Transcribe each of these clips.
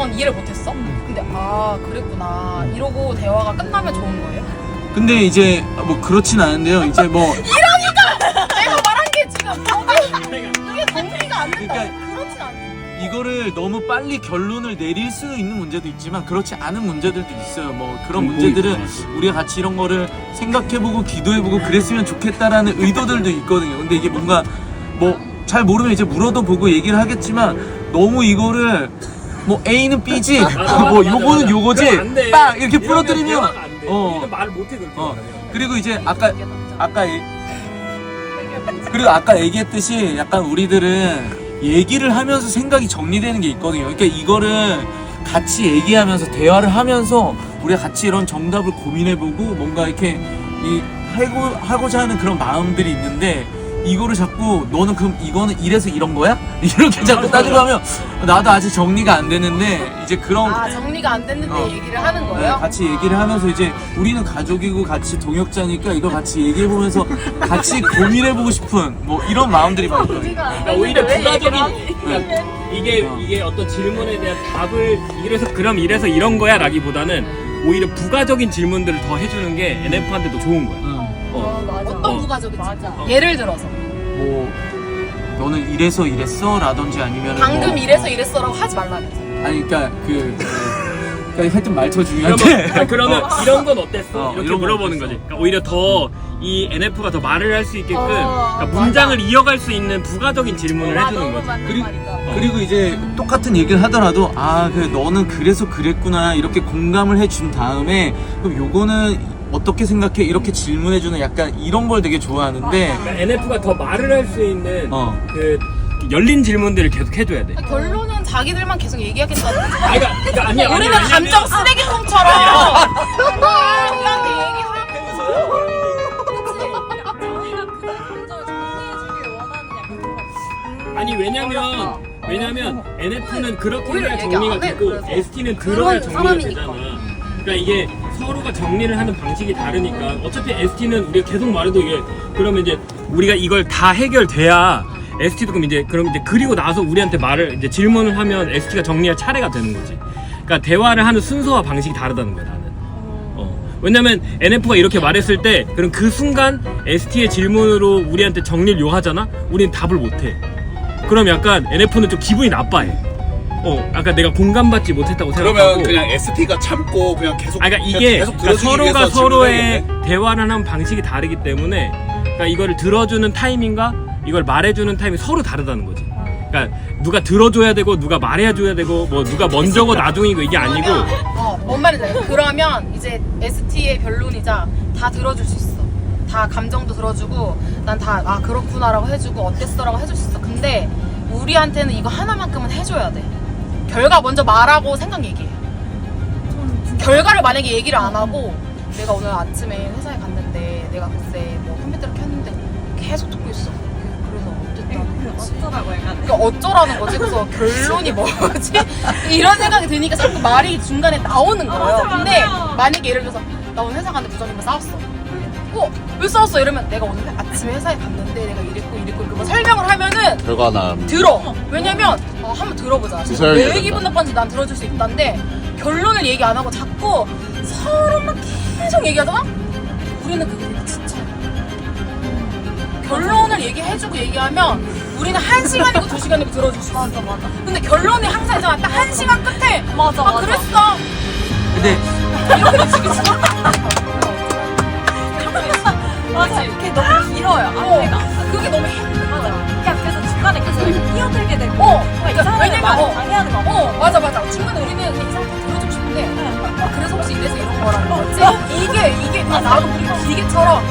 전 이해를 못했어. 근데 아 그랬구나 이러고 대화가 끝나면 좋은 거예요? 근데 이제 뭐 그렇진 않은데요. 이제 뭐 내가 말한 게 지금 이게 정리가 안 된다. 그러니까 그렇진 않아. 이거를 너무 빨리 결론을 내릴 수 있는 문제도 있지만 그렇지 않은 문제들도 있어요. 뭐 그런 음, 문제들은 음, 우리가 같이 이런 거를 생각해보고 기도해보고 그랬으면 좋겠다라는 의도들도 있거든요. 근데 이게 뭔가 뭐 잘 모르면 이제 물어도 보고 얘기를 하겠지만 너무 이거를 뭐 A는 B지, 뭐 요거는 요거지, 딱 이렇게 풀어드리면 어, 말을 못해 그렇게 어. 그리고 이제 아까 아까 얘- 그리고 아까 얘기했듯이 약간 우리들은 얘기를 하면서 생각이 정리되는 게 있거든요. 그러니까 이거를 같이 얘기하면서 대화를 하면서 우리가 같이 이런 정답을 고민해보고 뭔가 이렇게 이 하고 하고자 하는 그런 마음들이 있는데 이거를 자꾸 너는 그럼 이거는 이래서 이런 거야? 이렇게 자꾸 따지고 하면 나도 아직 정리가 안 되는데 이제 그런 아 정리가 안 됐는데 어. 얘기를 하는 네, 거예요? 같이 얘기를 하면서 이제 우리는 가족이고 같이 동역자니까 이거 같이 얘기해 보면서 같이 고민해 보고 싶은 뭐 이런 마음들이 많이 들어요. 그러니까 오히려 왜 부가적인 그러니까 이게 어. 이게 어떤 질문에 대한 답을 이래서 그럼 이래서 이런 거야라기보다는 오히려 부가적인 질문들을 더 해주는 게 NF한테도 좋은 거야. 응. 어. 어. 맞아. 예를 들어서 뭐 너는 이래서 이랬어? 라든지 아니면 방금 뭐, 이래서 이랬어라고 하지 말라면서 아니 그러니까 그 그러니까 하여튼 말투 중요한데 아, 그러면 어. 이런 건 어땠어? 어, 이렇게 이런 건 물어보는 어땠어? 거지. 그러니까 오히려 더 이 NF가 더 말을 할 수 있게끔 어, 그러니까. 문장을 이어갈 수 있는 부가적인 질문을 와, 해주는 너무 거지. 맞는 그리고- 말이다. 어. 그리고 이제 똑같은 얘기를 하더라도 아 그 너는 그래서 그랬구나 이렇게 공감을 해준 다음에 그럼 요거는 어떻게 생각해 이렇게 질문해주는 약간 이런 걸 되게 좋아하는데 그러니까 NF가 더 말을 할 수 있는 어. 그 열린 질문들을 계속 해줘야 돼. 결론은 자기들만 계속 얘기하겠다는 거지. 아, 그러니까, 그러니까 아니야. 아니야, 우리는 왜냐면- 감정 쓰레기통처럼 우리한테 얘기하고 아니 왜냐면 왜냐면 NF는 그렇게 해야 정리가 되고. ST는 들어야 그런 정리가 사람이니까. 되잖아. 그러니까 이게 서로가 정리를 하는 방식이 다르니까 어차피 ST는 우리가 계속 말해도 이게 그러면 이제 우리가 이걸 다 해결돼야 ST도 그럼 이제 그럼 이제 그리고 나서 우리한테 말을 이제 질문을 하면 ST가 정리할 차례가 되는 거지. 그러니까 대화를 하는 순서와 방식이 다르다는 거야 나는. 어. 왜냐면 NF가 이렇게 말했을 때 그럼 그 순간 ST의 질문으로 우리한테 정리를 요하잖아? 우리는 답을 못 해. 그럼 약간 NF는 좀 기분이 나빠해. 어, 아까 내가 공감받지 못했다고 생각하고. 그러면 그냥 ST가 참고 그냥 계속 아, 그러니까 이게 계속 그러니까 들어주기 서로가 위해서 서로의 질문을 대화를 하는 방식이 다르기 때문에 그러니까 이거를 들어주는 타이밍과 이걸 말해주는 타이밍이 서로 다르다는 거지. 그러니까 누가 들어줘야 되고 누가 말해줘야 되고 뭐 누가 먼저고 나중이고 이게 아니고 어, 뭔 말인지? 그러면 이제 ST의 변론이자 다 들어줄 수 있어. 다 감정도 들어주고 난 다 아 그렇구나라고 해주고 어땠어라고 해줄 수 있어. 근데 우리한테는 이거 하나만큼은 해줘야 돼. 결과 먼저 말하고 생각 얘기해. 결과를 만약에 얘기를 안 하고 내가 오늘 아침에 회사에 갔는데 내가 글쎄 뭐 컴퓨터를 켰는데 계속 듣고 있어. 그래서 거지? 어쩌라고 약간. 그러니까 어쩌라는 거지? 그래서 결론이 뭐지? 이런 생각이 드니까 자꾸 말이 중간에 나오는 거예요. 근데. 만약에 예를 들어서 나 오늘 회사 갔는데 부장님과 싸웠어. 어? 왜 싸웠어? 이러면 내가 오늘 아침에 회사에 갔는데 내가 이랬고 이랬고 이렇게 뭐 설명을 하면은 결과나 들어. 왜냐면 어, 한번 들어보자. 지서야 왜 된다. 기분 나쁜지 난 들어줄 수 있다는데 결론을 얘기 안 하고 자꾸 서로만 계속 얘기하잖아? 우리는 그게 되게 지쳐. 결론을 얘기해주고 얘기하면 우리는 한 시간이고 두 시간이고 들어줄 수 있어. 맞아, 맞아. 근데 결론이 항상 있잖아. 딱 한 시간 끝에. 맞아, 아, 맞아. 그랬어. 근데 이렇게 지겠어. 맞아. 이게 너무 길어요. 앞에가. 그게 너무 힘들어. 맞아. 그냥 그래서 중간에 계속 이렇게 끼어들게 되고. 어, 그러니까 이상하게 왜냐면, 어. 방해하는 거. 어, 맞아, 맞아. 중간에 우리는 이 상태 들어주고 싶은데. 아, 그래서 혹시 이래서 이런 거라는 거지? 이게, 이게, 아, 나도 우리 기계처럼,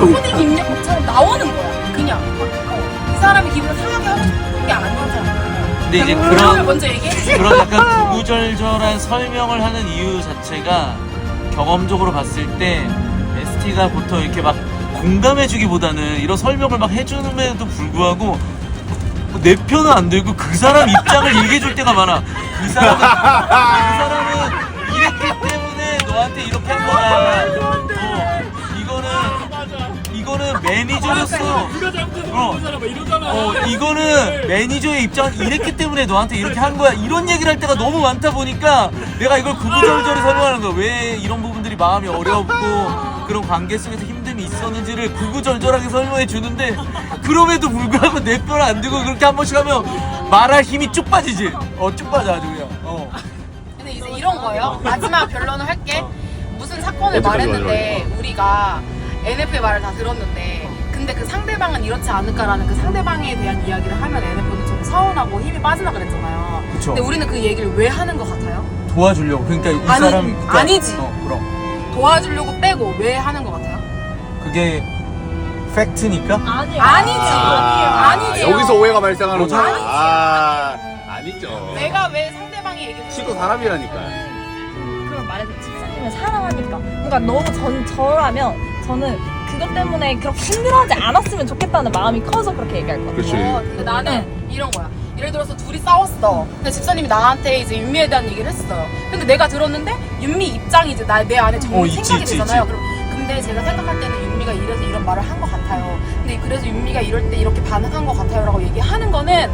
코딩 입력처럼 나오는 거야. 그냥. 어, 이 사람이 기분을 상하게 하고 싶은 게 아니잖아. 근데 이제 결론을 그런 먼저 얘기해. 그런 약간 구구절절한 설명을 하는 이유 자체가 경험적으로 봤을 때 ST가 보통 이렇게 막 공감해주기보다는 이런 설명을 막 해주는데도 불구하고 내 편은 안 들고 그 사람 입장을 얘기해줄 때가 많아. 이 사람은 그 사람은 이랬기 때문에 너한테 이렇게 한 거야. 어, 이거는 이거는 매니저로서 잘못해서 어. 사람 이러잖아. 어 이거는 매니저의 입장 이랬기 때문에 너한테 이렇게 한 거야 이런 얘기를 할 때가 너무 많다 보니까 내가 이걸 구구절절히 설명하는 거야 왜 이런 부분들이 마음이 어렵고 그런 관계 속에서 힘 듦이 있었는지를 구구절절하게 설명해 주는데 그럼에도 불구하고 내 뼈를 안 들고 그렇게 한 번씩 하면 말할 힘이 쭉 빠지지 어쭉 빠져 아주 그냥 어 근데 이제 이런 거예요. 마지막 변론을 할게. 무슨 사건을 말했는데 우리가 NF의 말을 다 들었는데 근데 그 상대방은 이렇지 않을까라는 그 상대방에 대한 이야기를 하면 NF는 좀 서운하고 힘이 빠지나 그랬잖아요. 그쵸. 근데 우리는 그 얘기를 왜 하는 것 같아요? 도와주려고 그러니까 이 아니, 사람이 그러니까- 아니지. 어 그럼 도와주려고 빼고 왜 하는 것 같아요? 그게 팩트니까 아니요. 아니지. 아, 아니지. 여기서 오해가 발생하는구나. 아니지. 아, 아니죠. 내가 왜 상대방이 얘기를 시도 사람이라니까. 그런 말해서 집사님을 사랑하니까. 그러니까 너무 전 저라면 저는 그것 때문에 그렇게 힘들어하지 않았으면 좋겠다는 마음이 커서 그렇게 얘기할 거예요. 그렇지. 어, 근데 나는 이런 거야. 예를 들어서 둘이 싸웠어. 근데 집사님이 나한테 이제 윤미에 대한 얘기를 했어요. 근데 내가 들었는데 윤미 입장이 이제 나, 내 안에 어, 있지, 생각이 있지, 되잖아요. 있지. 그럼 근데 제가 생각할 때는 윤미가 이래서 이런 말을 한 것 같아요. 근데 그래서 윤미가 이럴 때 이렇게 반응한 것 같아요라고 얘기하는 거는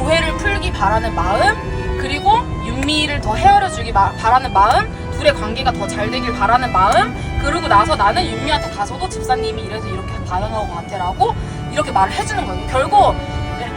오해를 풀기 바라는 마음 그리고 윤미를 더 헤아려 주기 마- 바라는 마음 둘의 관계가 더 잘 되길 바라는 마음 그러고 나서 나는 윤미한테 가서도 집사님이 이래서 이렇게 반응한 것 같아라고 이렇게 말을 해주는 거예요. 결국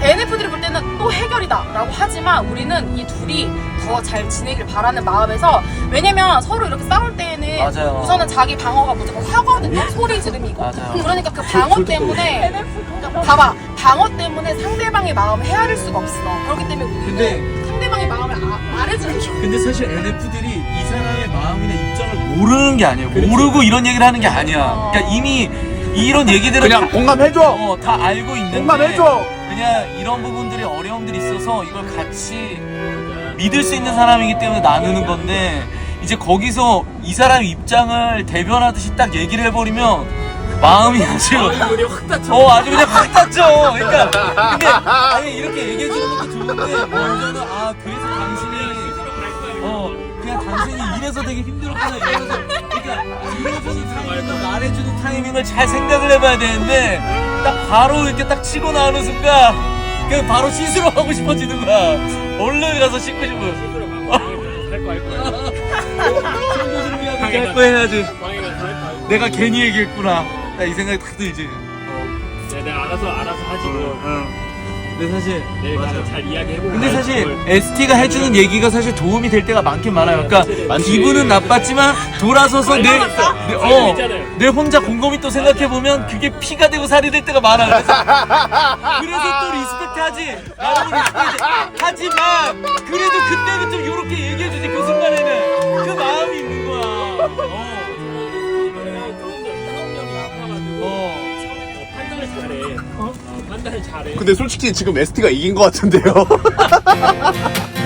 NF들이 볼 때는 또 해결이다 라고 하지만 우리는 이 둘이 더 잘 지내길 바라는 마음에서 왜냐면 서로 이렇게 싸울 때에는 맞아요. 우선은 자기 방어가 무조건 하거든요. 소리 지르미고. 맞아요. 그러니까 그 방어 때문에 그러니까 봐봐 방어 때문에 상대방의 마음을 헤아릴 수가 없어. 그렇기 때문에 우리는 근데- 상대방의 마음을 아- 말해주는 중. 근데 사실 NF들이 이 사람의 마음이나 입장을 모르는 게 아니에요. 모르고 이런 얘기를 하는 게 아니야. 그러니까 이미 이런 얘기들을 그냥 다, 공감해줘. 어, 다 알고 있는데 공감해줘. 그냥 이런 부분들이 어려움들이 있어서 이걸 같이 믿을 수 있는 사람이기 때문에 나누는 건데 이제 거기서 이 사람 입장을 대변하듯이 딱 얘기를 해버리면 마음이 아주 우리 확 다쳐. 어 아주 그냥 확 탔죠. 그러니까 근데 아니 이렇게 얘기해 주는 것도 좋은데 먼저는 아 그래서 당신이 어 그냥 당신이 이래서 되게 힘들었구나 이러면서 그러니까 들어주는 타이밍을 말해주는 타이밍을 잘 생각을 해봐야 되는데 딱 바로 이렇게 딱 치고 나오는 순간 그냥 바로 씻으러 가고 싶어지는 거야. 얼른 가서 씻고 싶어. 할거 할 거야. 친구들을 이렇게 할거 해야지. 내가 괜히 얘기했구나. 나 이 생각이 딱 들지. 야, 내가 알아서 알아서 하지 뭐. 응. 근데 사실 내가 가서 잘 이야기해보고. 근데 사실 뭘. ST가 해주는 얘기가 사실 도움이 될 때가 많긴 많아요. 그러니까 많지. 기분은 나빴지만 돌아서서 내, 내, 어, 있잖아요. 내 혼자 곰곰이 또 생각해 보면 그게 피가 되고 살이 될 때가 많아. 그래서, 그래서 또 리스펙트 하지. 나름으로 리스펙트 하지만 그래도 그때는 좀 이렇게 얘기해 주지. 그 순간에는 그 마음이 있는 거야. 어. 어. 판단을 잘해. 어? 판단을 잘해. 근데 솔직히 지금 ST가 이긴 것 같은데요.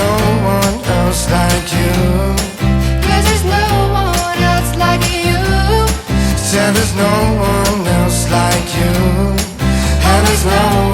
no one else like you. Cause there's no one else like you. Said there's no one else like you. And there's no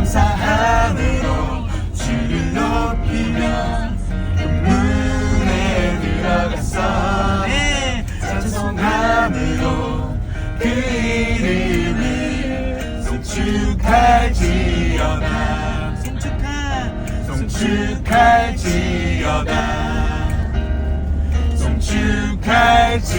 감사함으로 주를 높이며 문에 그 들어갔어 네, 찬송함으로 그 이름을 송축할지어다. 송축할지어다. 축할지어다